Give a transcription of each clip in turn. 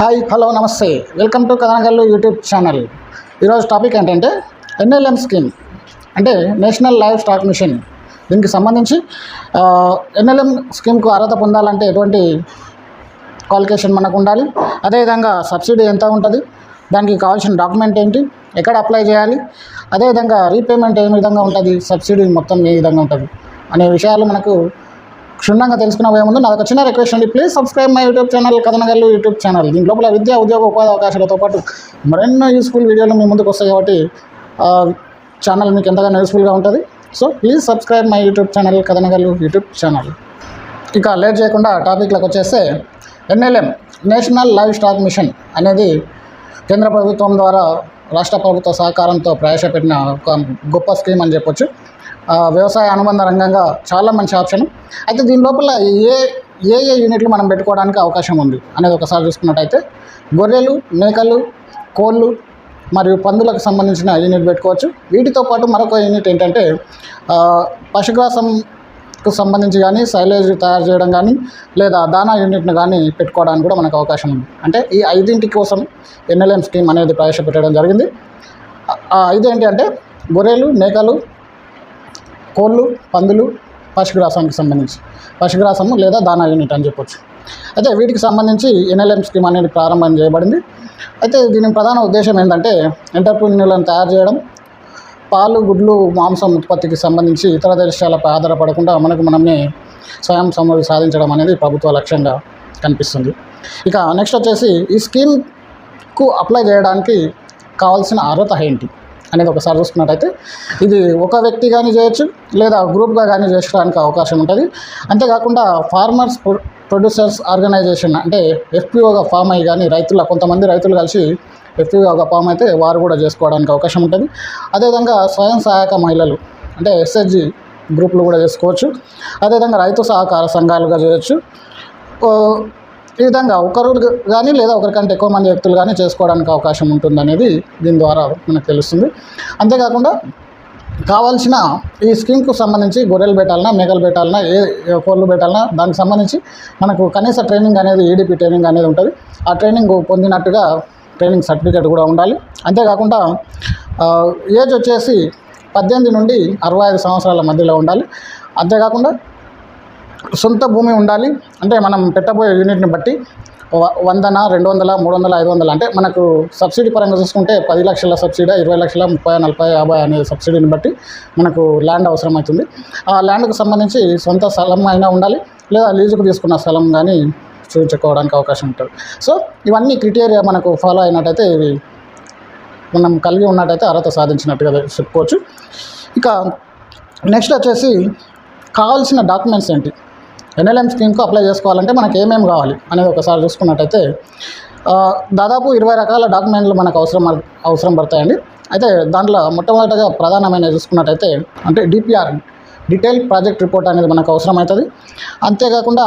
Hi hello నమస్తే. Welcome to Kathanagallu YouTube channel. ఈరోజు topic ఏంటంటే ఎన్ఎల్ఎం స్కీమ్. అంటే నేషనల్ లైవ్ స్టాక్ మిషన్. దీనికి సంబంధించి ఎన్ఎల్ఎం స్కీమ్కు అర్హత పొందాలంటే ఎటువంటి క్వాలిఫికేషన్ మనకు ఉండాలి? అదేవిధంగా సబ్సిడీ ఎంత ఉంటుంది? దానికి కావాల్సిన డాక్యుమెంట్ ఏంటి? ఎక్కడ అప్లై చేయాలి? అదేవిధంగా రీపేమెంట్ ఏ విధంగా ఉంటుంది? సబ్సిడీ మొత్తం ఏ విధంగా ఉంటుంది? అనే విషయాలు మనకు క్షుణ్ణంగా తెలుసుకునే ముందు నాకు చిన్న రిక్వెస్ట్ అండి. Please subscribe my YouTube channel Kathanagallu YouTube channel దీని లోపల విద్యా ఉద్యోగ ఉపాధి అవకాశాలతో పాటు మరెన్నో యూస్ఫుల్ వీడియోలు మీ ముందుకు వస్తాయి కాబట్టి ఛానల్ మీకు ఎంతగానో యూస్ఫుల్గా ఉంటుంది. So please subscribe my YouTube channel Kathanagallu YouTube channel ఇక లేట్ చేయకుండా టాపిక్లోకి వచ్చేస్తే NLM national livestock mission అనేది కేంద్ర ప్రభుత్వం ద్వారా రాష్ట్ర ప్రభుత్వ సహకారంతో ప్రవేశపెట్టిన ఒక గొప్ప స్కీమ్ అని చెప్పొచ్చు. వ్యవసాయ అనుబంధ రంగంగా చాలా మంచి ఆప్షన్. అయితే దీని లోపల ఏ ఏ ఏ యూనిట్లు మనం పెట్టుకోవడానికి అవకాశం ఉంది అనేది ఒకసారి చూసుకున్నట్టయితే గొర్రెలు మేకలు కోళ్ళు మరియు పందులకు సంబంధించిన యూనిట్ పెట్టుకోవచ్చు. వీటితో పాటు మరొక యూనిట్ ఏంటంటే పశుగ్రాసంకు సంబంధించి కానీ సైలేజ్ తయారు చేయడం కానీ లేదా దానా యూనిట్ను కానీ పెట్టుకోవడానికి కూడా మనకు అవకాశం ఉంది. అంటే ఈ ఐదింటి కోసం ఎన్ఎల్ఎం స్కీమ్ అనేది ప్రవేశపెట్టడం జరిగింది. ఆ- ఐదు ఏంటి అంటే గొర్రెలు మేకలు కోళ్ళు పందులు పశుగ్రాసానికి సంబంధించి. పశుగ్రాసము లేదా దానా యూనిట్ అని చెప్పొచ్చు. అయితే వీటికి సంబంధించి ఎన్ఎల్ఎం స్కీమ్ అనేది ప్రారంభం చేయబడింది. అయితే దీని ప్రధాన ఉద్దేశం ఏంటంటే ఎంటర్ప్రీన్యూర్లను తయారు చేయడం పాలు గుడ్లు మాంసం ఉత్పత్తికి సంబంధించి ఇతర దేశాలపై ఆధారపడకుండా మనకు మనమే స్వయం సమృద్ధి సాధించడం అనేది ప్రభుత్వ లక్ష్యంగా కనిపిస్తుంది. ఇక నెక్స్ట్ వచ్చేసి ఈ స్కీమ్కు అప్లై చేయడానికి కావాల్సిన అర్హత ఏంటి? అనేది ఒకసారి చూసుకున్నట్టయితే ఇది ఒక వ్యక్తి కానీ చేయొచ్చు లేదా గ్రూప్గా కానీ చేసుకోవడానికి అవకాశం ఉంటుంది. అంతేకాకుండా ఫార్మర్స్ ప్రొడ్యూసర్స్ ఆర్గనైజేషన్ అంటే ఎఫ్పిఓగా ఫామ్ అయ్యి కానీ రైతుల కొంతమంది రైతులు కలిసి ఎఫ్పిఓగా ఫామ్ అయితే వారు కూడా చేసుకోవడానికి అవకాశం ఉంటుంది. అదేవిధంగా స్వయం సహాయక మహిళలు అంటే ఎస్హెచ్జి గ్రూపులు కూడా చేసుకోవచ్చు. అదేవిధంగా రైతు సహకార సంఘాలుగా చేయొచ్చు. ఈ విధంగా ఒకరు కానీ లేదా ఒకరికంటే ఎక్కువ మంది వ్యక్తులు కానీ చేసుకోవడానికి అవకాశం ఉంటుందనేది దీని ద్వారా మనకు తెలుస్తుంది. అంతేకాకుండా కావాల్సిన ఈ స్కీమ్కు సంబంధించి గొర్రెలు పెట్టాలన్నా మేకలు పెట్టాలన్నా ఏ కోళ్ళు పెట్టాలన్నా దానికి సంబంధించి మనకు కనీస ట్రైనింగ్ అనేది ఏడీపీ ట్రైనింగ్ అనేది ఉంటుంది. ఆ ట్రైనింగ్ పొందినట్టుగా ట్రైనింగ్ సర్టిఫికేట్ కూడా ఉండాలి. అంతేకాకుండా ఏజ్ వచ్చేసి పద్దెనిమిది నుండి అరవై ఐదు సంవత్సరాల మధ్యలో ఉండాలి. అంతేకాకుండా సొంత భూమి ఉండాలి. అంటే మనం పెట్టబోయే యూనిట్ని బట్టి వ- వందన రెండు వందల మూడు వందల ఐదు వందల అంటే మనకు సబ్సిడీ పరంగా చూసుకుంటే పది లక్షల సబ్సిడీ ఇరవై లక్షల ముప్పై నలభై యాభై అనే సబ్సిడీని బట్టి మనకు ల్యాండ్ అవసరమవుతుంది. ఆ ల్యాండ్కు సంబంధించి సొంత స్థలం అయినా ఉండాలి. లేదా లీజుకు తీసుకున్న స్థలం కానీ చూపించుకోవడానికి అవకాశం ఉంటుంది. సో ఇవన్నీ క్రిటీరియా మనకు ఫాలో అయినట్టయితే ఇవి మనం కలిగి ఉన్నట్టయితే అర్హత సాధించినట్టుగా చెప్పుకోవచ్చు. ఇక నెక్స్ట్ వచ్చేసి కావాల్సిన డాక్యుమెంట్స్ ఏంటి? ఎన్ఎల్ఎం స్కీమ్కు అప్లై చేసుకోవాలంటే మనకు ఏమేమి కావాలి అనేది ఒకసారి చూసుకున్నట్టయితే దాదాపు ఇరవై రకాల డాక్యుమెంట్లు మనకు అవసరం అవసరం పడతాయండి. అయితే దాంట్లో మొట్టమొదటిగా ప్రధానమైన చూసుకున్నట్టయితే అంటే డిపిఆర్ డీటెయిల్ ప్రాజెక్ట్ రిపోర్ట్ అనేది మనకు అవసరం అవుతుంది అంతేకాకుండా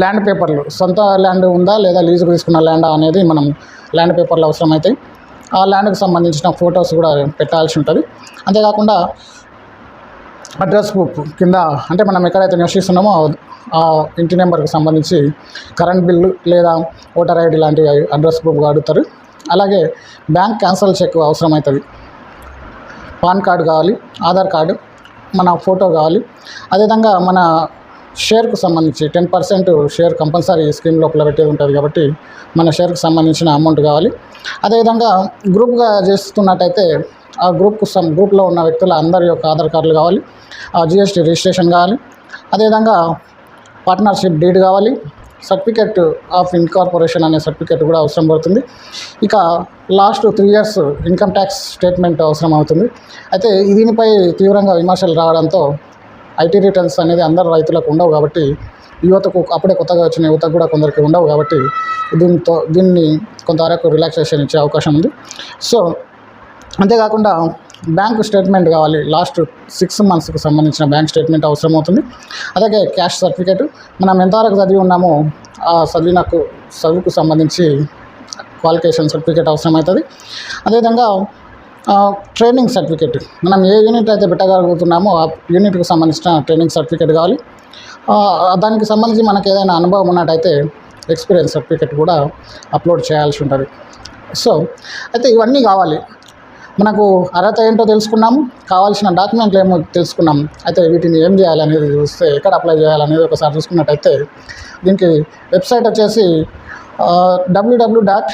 ల్యాండ్ పేపర్లు సొంత ల్యాండ్ ఉందా లేదా లీజుకు తీసుకున్న ల్యాండ్ అనేది మనం ల్యాండ్ పేపర్లు అవసరం అవుతాయి ఆ ల్యాండ్కి సంబంధించిన ఫొటోస్ కూడా పెట్టాల్సి ఉంటుంది. అంతేకాకుండా అడ్రస్ బుక్ కింద అంటే మనం ఎక్కడైతే నివసిస్తున్నామో ఆ- ఇంటి నెంబర్కి సంబంధించి కరెంట్ బిల్లు లేదా ఓటర్ ఐడి లాంటి అడ్రస్ బుక్ అడుగుతారు అలాగే బ్యాంక్ క్యాన్సల్ చెక్ అవసరమవుతుంది పాన్ కార్డు కావాలి ఆధార్ కార్డు మన ఫోటో కావాలి. అదేవిధంగా మన షేర్కు సంబంధించి ten percent share compulsory scheme లోపల పెట్టేది ఉంటుంది కాబట్టి మన షేర్కు సంబంధించిన అమౌంట్ కావాలి. అదేవిధంగా గ్రూప్గా చేస్తున్నట్టయితే ఆ గ్రూప్కు సమ్ గ్రూప్లో ఉన్న వ్యక్తుల అందరి యొక్క ఆధార్ కార్డులు కావాలి ఆ జిఎస్టీ రిజిస్ట్రేషన్ కావాలి. అదేవిధంగా పార్ట్నర్షిప్ డీడ్ కావాలి. సర్టిఫికెట్ ఆఫ్ ఇన్కార్పొరేషన్ అనే సర్టిఫికెట్ కూడా అవసరం పడుతుంది. ఇక last three years income tax statement అవసరం అవుతుంది. అయితే దీనిపై తీవ్రంగా విమర్శలు రావడంతో ఐటీ రిటర్న్స్ అనేది అందరు రైతులకు ఉండవు కాబట్టి యువతకు అప్పుడే కొత్తగా వచ్చిన యువతకు కూడా కొందరికి ఉండవు కాబట్టి దీంతో దీన్ని కొంతవరకు రిలాక్సేషన్ ఇచ్చే అవకాశం ఉంది. సో అంతేకాకుండా బ్యాంక్ స్టేట్మెంట్ కావాలి. లాస్ట్ సిక్స్ మంత్స్కి సంబంధించిన బ్యాంక్ స్టేట్మెంట్ అవసరం అవుతుంది అలాగే క్యాష్ సర్టిఫికేట్. మనం ఎంతవరకు చదివి ఉన్నామో ఆ చదివినకు చదువుకు సంబంధించి క్వాలిఫికేషన్ సర్టిఫికేట్ అవసరం అవుతుంది అదేవిధంగా ట్రైనింగ్ సర్టిఫికేట్. మనం ఏ యూనిట్ అయితే పెట్టగలుగుతున్నామో ఆ యూనిట్కి సంబంధించిన ట్రైనింగ్ సర్టిఫికేట్ కావాలి. దానికి సంబంధించి మనకు ఏదైనా అనుభవం ఉన్నట్టయితే ఎక్స్పీరియన్స్ సర్టిఫికేట్ కూడా అప్లోడ్ చేయాల్సి ఉంటుంది. సో అయితే ఇవన్నీ కావాలి. మనకు అర్హత ఏంటో తెలుసుకున్నాము. కావాల్సిన డాక్యుమెంట్లు ఏమో తెలుసుకున్నాం అయితే వీటిని ఏం చేయాలనేది చూస్తే ఎక్కడ అప్లై చేయాలనేది ఒకసారి చూసుకున్నట్టయితే దీనికి వెబ్సైట్ వచ్చేసి WW dot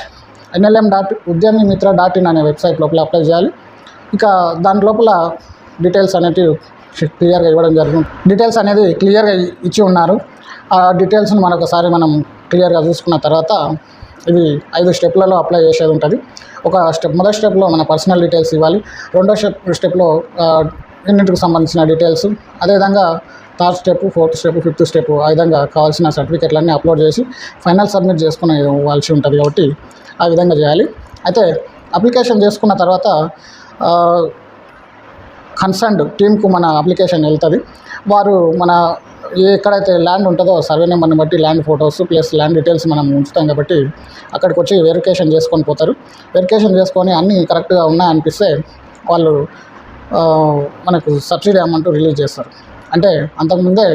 NLM dot Udyami Mitra dot in అనే వెబ్సైట్ లోపల అప్లై చేయాలి. ఇక దాని లోపల డీటెయిల్స్ అనేటివి క్లియర్గా ఇవ్వడం జరుగుతుంది. డీటెయిల్స్ అనేది క్లియర్గా ఇచ్చి ఉన్నారు. ఆ డీటెయిల్స్ని మనొకసారి మనం క్లియర్గా చూసుకున్న తర్వాత ఇది ఐదు స్టెప్లలో అప్లై చేసేది ఉంటుంది. ఒక స్టెప్ మొదటి స్టెప్లో మన పర్సనల్ డీటెయిల్స్ ఇవ్వాలి. రెండో స్టెప్ స్టెప్లో ఇన్నింటికి సంబంధించిన డీటెయిల్స్. అదేవిధంగా third step fourth step fifth step ఆ విధంగా కావాల్సిన సర్టిఫికెట్లన్నీ అప్లోడ్ చేసి ఫైనల్ సబ్మిట్ చేసుకునే ఇవ్వాల్సి ఉంటుంది కాబట్టి ఆ విధంగా చేయాలి. అయితే అప్లికేషన్ చేసుకున్న తర్వాత కన్సర్న్డ్ టీమ్కు మన అప్లికేషన్ వెళ్తుంది. వారు మన ఎక్కడైతే ల్యాండ్ ఉంటుందో సర్వే నెంబర్ని బట్టి land photos plus land details మనం ఉంచుతాం కాబట్టి అక్కడికి వచ్చి వెరిఫికేషన్ చేసుకొని పోతారు. వెరిఫికేషన్ చేసుకొని అన్నీ కరెక్ట్గా ఉన్నాయనిపిస్తే వాళ్ళు మనకు సబ్సిడీ అమౌంట్ రిలీజ్ చేస్తారు. అంటే అంతకుముందే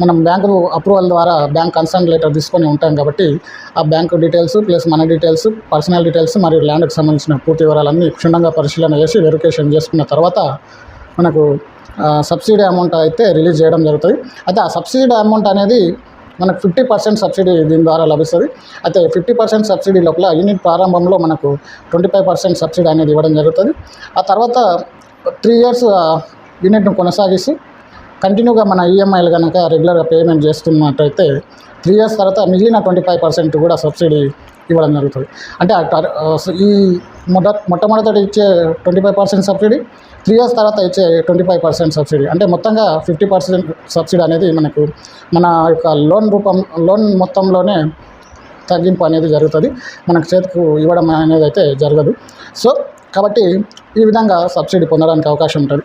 మనం బ్యాంకు అప్రూవల్ ద్వారా బ్యాంక్ కన్సర్న్ లెటర్ తీసుకొని ఉంటాం కాబట్టి ఆ బ్యాంకు డీటెయిల్స్ ప్లస్ మన డీటెయిల్స్ పర్సనల్ డీటెయిల్స్ మరియు ల్యాండ్కి సంబంధించిన పూర్తి వివరాలన్నీ క్షుణ్ణంగా పరిశీలన చేసి వెరిఫికేషన్ చేసుకున్న తర్వాత మనకు సబ్సిడీ అమౌంట్ అయితే రిలీజ్ చేయడం జరుగుతుంది. అయితే ఆ సబ్సిడీ అమౌంట్ అనేది మనకు ఫిఫ్టీ పర్సెంట్ సబ్సిడీ దీని ద్వారా లభిస్తుంది. అయితే ఫిఫ్టీ పర్సెంట్ సబ్సిడీ లోపల యూనిట్ ప్రారంభంలో మనకు ట్వంటీ ఫైవ్ పర్సెంట్ సబ్సిడీ అనేది ఇవ్వడం జరుగుతుంది. ఆ తర్వాత త్రీ ఇయర్స్ యూనిట్ను కొనసాగిస్తూ కంటిన్యూగా మన ఈఎంఐలు కనుక రెగ్యులర్గా పేమెంట్ చేస్తున్నట్టయితే త్రీ ఇయర్స్ తర్వాత మిగిలిన ట్వంటీ ఫైవ్ పర్సెంట్ కూడా సబ్సిడీ ఇవ్వడం జరుగుతుంది. అంటే ఈ మొద మొట్టమొదటి ఇచ్చే twenty five percent subsidy three years తర్వాత ఇచ్చే ట్వంటీ ఫైవ్ పర్సెంట్ సబ్సిడీ. అంటే మొత్తంగా ఫిఫ్టీ పర్సెంట్ సబ్సిడీ అనేది మనకు మన యొక్క లోన్ రూపం లోన్ మొత్తంలోనే తగ్గింపు అనేది జరుగుతుంది. మనకు చేతికి ఇవ్వడం అనేది అయితే జరగదు. సో కాబట్టి ఈ విధంగా సబ్సిడీ పొందడానికి అవకాశం ఉంటుంది.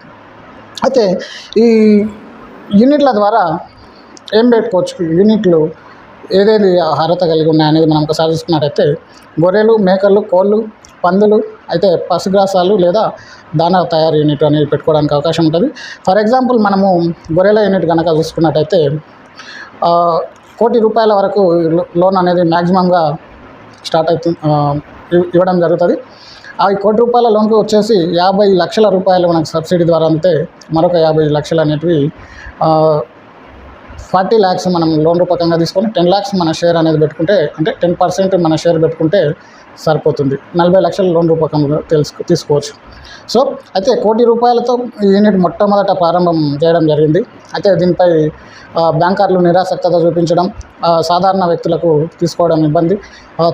అయితే ఈ యూనిట్ల ద్వారా ఏం పెట్టుకోవచ్చు? యూనిట్లు ఏదేది అర్హత కలిగి ఉన్నాయనేది మనం ఒకసారి చూసుకున్నట్టయితే గొర్రెలు మేకలు కోళ్ళు పందులు అయితే పశుగ్రాసాలు లేదా దానా తయారు యూనిట్ అనేది పెట్టుకోవడానికి అవకాశం ఉంటుంది. ఫర్ ఎగ్జాంపుల్ మనము గొర్రెల యూనిట్ కనుక చూసుకున్నట్టయితే కోటి రూపాయల వరకు లోన్ అనేది మ్యాక్సిమంగా స్టార్ట్ అవుతుంది ఇవ్వడం జరుగుతుంది. ఆ కోటి రూపాయల లోన్కి వచ్చేసి యాభై లక్షల రూపాయలు మనకు సబ్సిడీ ద్వారా అంతే మరొక యాభై లక్షలు అనేటివి ఫార్టీ ల్యాక్స్ మనం లోన్ రూపకంగా తీసుకొని టెన్ ల్యాక్స్ మన షేర్ అనేది పెట్టుకుంటే అంటే టెన్ పర్సెంట్ మన షేర్ పెట్టుకుంటే సరిపోతుంది. నలభై లక్షల లోన్ రూపకంగా తెలుసు తీసుకోవచ్చు. సో అయితే కోటి రూపాయలతో ఈ యూనిట్ మొట్టమొదట ప్రారంభం చేయడం జరిగింది. అయితే దీనిపై బ్యాంకర్లు నిరాసక్తత చూపించడం సాధారణ వ్యక్తులకు తీసుకోవడం ఇబ్బంది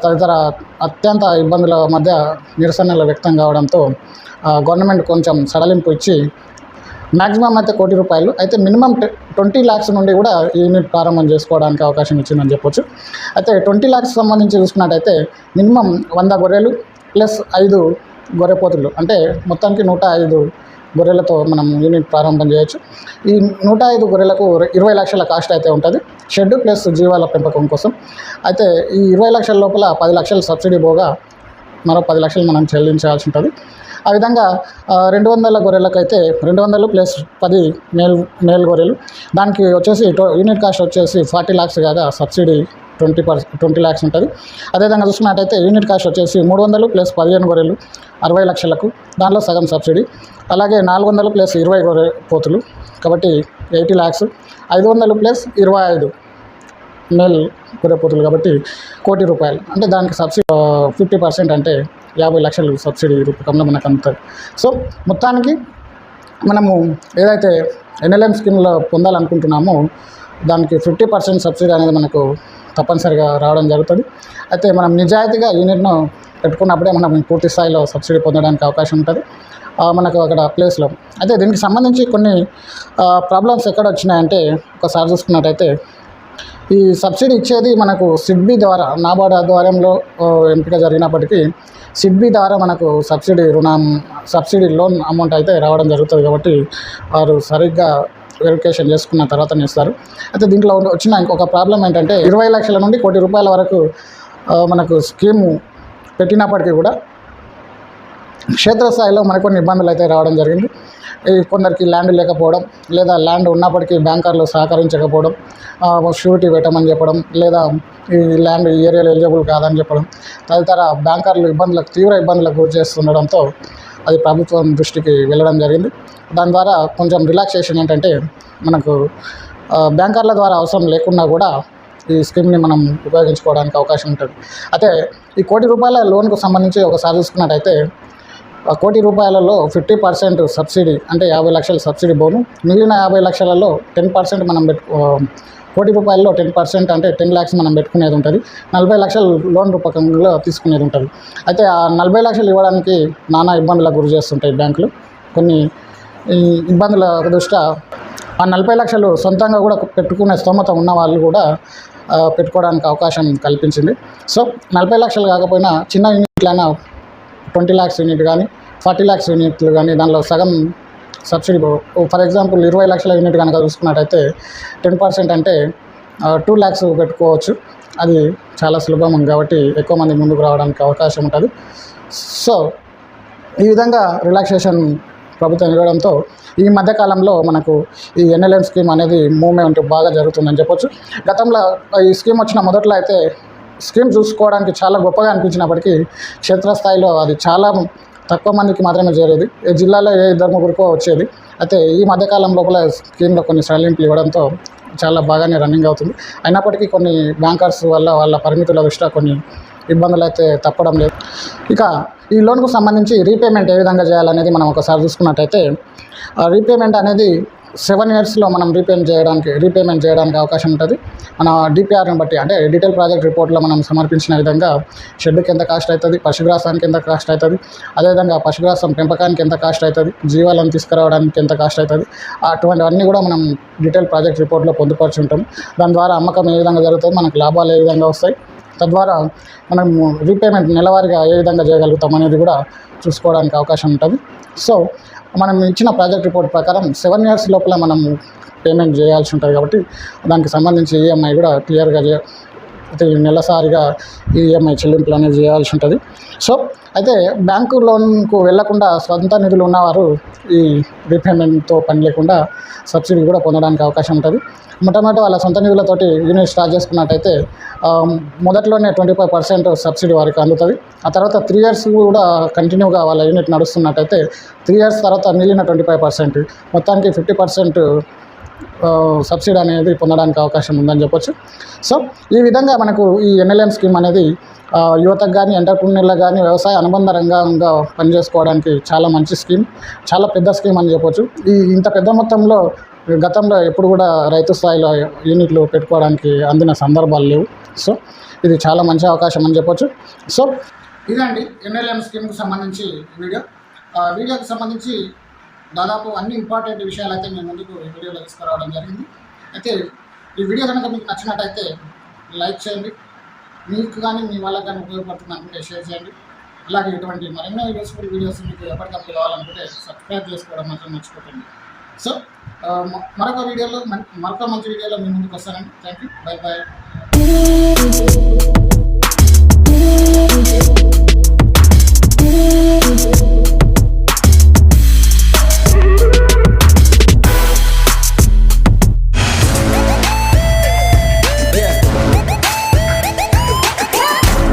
తదితర అత్యంత ఇబ్బందుల మధ్య నిరసనలు వ్యక్తం కావడంతో గవర్నమెంట్ కొంచెం సడలింపు ఇచ్చి మ్యాక్సిమం అయితే కోటి రూపాయలు. అయితే మినిమం ట్వంటీ ల్యాక్స్ నుండి కూడా యూనిట్ ప్రారంభం చేసుకోవడానికి అవకాశం ఇచ్చిందని చెప్పొచ్చు. అయితే ట్వంటీ ల్యాక్స్ సంబంధించి చూసుకున్నట్టయితే మినిమం వంద గొర్రెలు ప్లస్ ఐదు గొర్రెపోతులు అంటే మొత్తానికి నూట ఐదు గొర్రెలతో మనం యూనిట్ ప్రారంభం చేయొచ్చు. ఈ నూట ఐదు గొర్రెలకు ఇరవై లక్షల కాస్ట్ అయితే ఉంటుంది. షెడ్ ప్లస్ జీవాల పెంపకం కోసం. అయితే ఈ ఇరవై లక్షల లోపల పది లక్షల సబ్సిడీ పోగా మరో పది లక్షలు మనం చెల్లించాల్సి ఉంటుంది. ఆ విధంగా రెండు వందల గొర్రెలకు అయితే రెండు వందలు ప్లస్ పది మేల్ మేల్ గొర్రెలు. దానికి వచ్చేసి యూనిట్ కాస్ట్ వచ్చేసి ఫార్టీ ల్యాక్స్ కాగా subsidy twenty per twenty lakhs ఉంటుంది. అదేవిధంగా చూసుకున్నట్టయితే యూనిట్ కాస్ట్ వచ్చేసి మూడు వందలు ప్లస్ పదిహేను గొర్రెలు అరవై లక్షలకు దాంట్లో సగం సబ్సిడీ. అలాగే నాలుగు వందలు ప్లస్ ఇరవై గొర్రె పోతులు కాబట్టి ఎయిటీ ల్యాక్స్ ఐదు వందలు ప్లస్ ఇరవై ఐదు. మేల్ గొర్రెపోతులు కాబట్టి కోటి రూపాయలు. అంటే దానికి సబ్సిడీ ఫిఫ్టీ పర్సెంట్ అంటే యాభై లక్షలు సబ్సిడీ రూపకంలో మనకు అందుతుంది సో మొత్తానికి మనము ఏదైతే ఎన్ఎల్ఎం స్కీమ్లో పొందాలనుకుంటున్నామో దానికి ఫిఫ్టీ పర్సెంట్ సబ్సిడీ అనేది మనకు తప్పనిసరిగా రావడం జరుగుతుంది. అయితే మనం నిజాయితీగా యూనిట్ను పెట్టుకున్నప్పుడే మనం పూర్తి స్థాయిలో సబ్సిడీ పొందడానికి అవకాశం ఉంటుంది. మనకు అక్కడ ప్లేస్లో. అయితే దీనికి సంబంధించి కొన్ని ప్రాబ్లమ్స్ ఎక్కడ వచ్చినాయంటే ఒకసారి చూసుకున్నట్టయితే ఈ సబ్సిడీ ఇచ్చేది మనకు సిడ్బీ ద్వారా నాబార్డ్ ఆధ్వర్యంలో ఎంపిక జరిగినప్పటికీ సిడ్బీ ద్వారా మనకు సబ్సిడీ రుణం సబ్సిడీ లోన్ అమౌంట్ అయితే రావడం జరుగుతుంది కాబట్టి వారు సరిగ్గా వెరిఫికేషన్ చేసుకున్న తర్వాతనే ఇస్తారు అయితే దీంట్లో వచ్చిన ఇంకొక ప్రాబ్లం ఏంటంటే ఇరవై లక్షల నుండి కోటి రూపాయల వరకు మనకు స్కీము పెట్టినప్పటికీ కూడా క్షేత్రస్థాయిలో మనకు కొన్ని ఇబ్బందులు అయితే రావడం జరిగింది. ఈ కొందరికి ల్యాండ్ లేకపోవడం లేదా ల్యాండ్ ఉన్నప్పటికీ బ్యాంకర్లు సహకరించకపోవడం షూరిటీ పెట్టమని చెప్పడం లేదా ఈ ల్యాండ్ ఈ ఏరియాలో ఎలిజిబుల్ కాదని చెప్పడం తదితర బ్యాంకర్లు ఇబ్బందులకు తీవ్ర ఇబ్బందులకు గురి చేస్తుండడంతో అది ప్రభుత్వం దృష్టికి వెళ్ళడం జరిగింది. దాని ద్వారా కొంచెం రిలాక్సేషన్ ఏంటంటే మనకు బ్యాంకర్ల ద్వారా అవసరం లేకున్నా కూడా ఈ స్కీమ్ని మనం ఉపయోగించుకోవడానికి అవకాశం ఉంటుంది. అయితే ఈ కోటి రూపాయల లోన్కు సంబంధించి ఒకసారి చూసుకున్నట్టయితే కోటి రూపాయలలో ఫిఫ్టీ పర్సెంట్ సబ్సిడీ అంటే యాభై లక్షల సబ్సిడీ బోను. మిగిలిన యాభై లక్షలలో టెన్ పర్సెంట్ మనం పెట్టు కోటి రూపాయల్లో టెన్ పర్సెంట్ అంటే టెన్ ల్యాక్స్ మనం పెట్టుకునేది ఉంటుంది. నలభై లక్షలు లోన్ రూపకంలో తీసుకునేది ఉంటుంది. అయితే ఆ నలభై లక్షలు ఇవ్వడానికి నానా ఇబ్బందులకు గురి చేస్తుంటాయి బ్యాంకులు. కొన్ని ఈ ఇబ్బందుల దృష్ట్యా ఆ నలభై లక్షలు సొంతంగా కూడా పెట్టుకునే స్తోమత ఉన్న వాళ్ళు కూడా పెట్టుకోవడానికి అవకాశం కల్పించింది. సో నలభై లక్షలు కాకపోయినా చిన్న యూనిట్లైనా ట్వంటీ ల్యాక్స్ యూనిట్ కానీ ఫార్టీ ల్యాక్స్ యూనిట్లు కానీ దానిలో సగం సబ్సిడీ ఫర్ ఎగ్జాంపుల్ ఇరవై లక్షల యూనిట్ కనుక చూసుకున్నట్టయితే టెన్ పర్సెంట్ అంటే టూ ల్యాక్స్ పెట్టుకోవచ్చు. అది చాలా సులభం కాబట్టి ఎక్కువ మంది ముందుకు రావడానికి అవకాశం ఉంటుంది. సో ఈ విధంగా రిలాక్సేషన్ ప్రభుత్వం ఇవ్వడంతో ఈ మధ్యకాలంలో మనకు ఈ ఎన్ఎల్ఎం స్కీమ్ అనేది మూవ్మెంట్ బాగా జరుగుతుందని చెప్పొచ్చు. గతంలో ఈ స్కీమ్ వచ్చిన మొదట్లో అయితే స్కీమ్ చూసుకోవడానికి చాలా గొప్పగా అనిపించినప్పటికీ క్షేత్రస్థాయిలో అది చాలా తక్కువ మందికి మాత్రమే చేరేది. ఏ జిల్లాలో ఏ ఇద్దరు ముగ్గురికో వచ్చేది. అయితే ఈ మధ్యకాలం లోపల స్కీమ్లో కొన్ని సడలింపులు ఇవ్వడంతో చాలా బాగానే రన్నింగ్ అవుతుంది. అయినప్పటికీ కొన్ని బ్యాంకర్స్ వల్ల వాళ్ళ పరిమితుల దృష్ట్యా కొన్ని ఇబ్బందులు అయితే తప్పడం లేదు. ఇక ఈ లోన్కు సంబంధించి రీపేమెంట్ ఏ విధంగా చేయాలనేది మనం ఒకసారి చూసుకున్నట్టయితే రీపేమెంట్ అనేది సెవెన్ ఇయర్స్లో మనం రీపేమెంట్ చేయడానికి రీపేమెంట్ చేయడానికి అవకాశం ఉంటుంది. మన డిపిఆర్ని బట్టి అంటే డీటెయిల్ ప్రాజెక్ట్ రిపోర్ట్లో మనం సమర్పించిన విధంగా షెడ్కి ఎంత కాస్ట్ అవుతుంది పశుగ్రాసానికి ఎంత కాస్ట్ అవుతుంది అదేవిధంగా పశుగ్రాసం పెంపకానికి ఎంత కాస్ట్ అవుతుంది జీవాలను తీసుకురావడానికి ఎంత కాస్ట్ అవుతుంది అటువంటివన్నీ కూడా మనం డీటెయిల్ ప్రాజెక్ట్ రిపోర్ట్లో పొందుపరిచి ఉంటాం దాని ద్వారా అమ్మకం ఏ విధంగా జరుగుతుంది మనకు లాభాలు ఏ విధంగా వస్తాయి తద్వారా మనం రీపేమెంట్ నెలవారీగా ఏ విధంగా చేయగలుగుతాం అనేది కూడా చూసుకోవడానికి అవకాశం ఉంటుంది. సో మనం ఇచ్చిన ప్రాజెక్ట్ రిపోర్ట్ ప్రకారం సెవెన్ ఇయర్స్ లోపల మనం పేమెంట్ చేయాల్సి ఉంటుంది కాబట్టి దానికి సంబంధించి ఈఎంఐ కూడా క్లియర్గా ప్రతి నెలసారిగా ఈఎంఐ చెల్లింపులు అనేది చేయాల్సి ఉంటుంది. సో అయితే బ్యాంకు లోన్కు వెళ్ళకుండా సొంత నిధులు ఉన్నవారు ఈ రీపేమెంట్తో పని లేకుండా సబ్సిడీ కూడా పొందడానికి అవకాశం ఉంటుంది. మొట్టమొదటి వాళ్ళ సొంత నిధులతోటి యూనిట్ స్టార్ట్ చేసుకున్నట్టయితే మొదట్లోనే ట్వంటీ ఫైవ్ పర్సెంట్ సబ్సిడీ వారికి అందుతుంది. ఆ తర్వాత త్రీ ఇయర్స్ కూడా కంటిన్యూగా వాళ్ళ యూనిట్ నడుస్తున్నట్టయితే త్రీ ఇయర్స్ తర్వాత మిగిలిన ట్వంటీ ఫైవ్ పర్సెంట్ మొత్తానికి ఫిఫ్టీ పర్సెంట్ సబ్సిడీ అనేది పొందడానికి అవకాశం ఉందని చెప్పొచ్చు. సో ఈ విధంగా మనకు ఈ ఎన్ఎల్ఎం స్కీమ్ అనేది యువతకు కానీ ఎంటర్ప్రీనర్లకు కానీ వ్యవసాయ అనుబంధ రంగంగా పనిచేసుకోవడానికి చాలా మంచి స్కీమ్ చాలా పెద్ద స్కీమ్ అని చెప్పొచ్చు. ఈ ఇంత పెద్ద మొత్తంలో గతంలో ఎప్పుడు కూడా రైతు స్థాయిలో యూనిట్లు పెట్టుకోవడానికి అందిన సందర్భాలు లేవు. సో ఇది చాలా మంచి అవకాశం అని చెప్పొచ్చు. సో ఇదండి ఎన్ఎల్ఎం స్కీమ్కి సంబంధించి వీడియో. వీడియోకి సంబంధించి దాదాపు అన్ని ఇంపార్టెంట్ విషయాలు అయితే మేము ముందుకు ఈ వీడియోలో తీసుకురావడం జరిగింది. అయితే ఈ వీడియో కనుక మీకు నచ్చినట్టయితే లైక్ చేయండి. మీకు కానీ మీ వాళ్ళకి కానీ ఉపయోగపడుతుంది అనుకుంటే షేర్ చేయండి. అలాగే ఇటువంటి మరెన్నో యూస్ఫుల్ వీడియోస్ మీకు ఎప్పటికప్పుడు కావాలనుకుంటే సబ్స్క్రైబ్ చేసుకోవడం మాత్రం మర్చిపోకండి. సో మ- మరొక వీడియోలో మరొక మంచి వీడియోలో మీ ముందుకు వస్తానండి. Thank you bye bye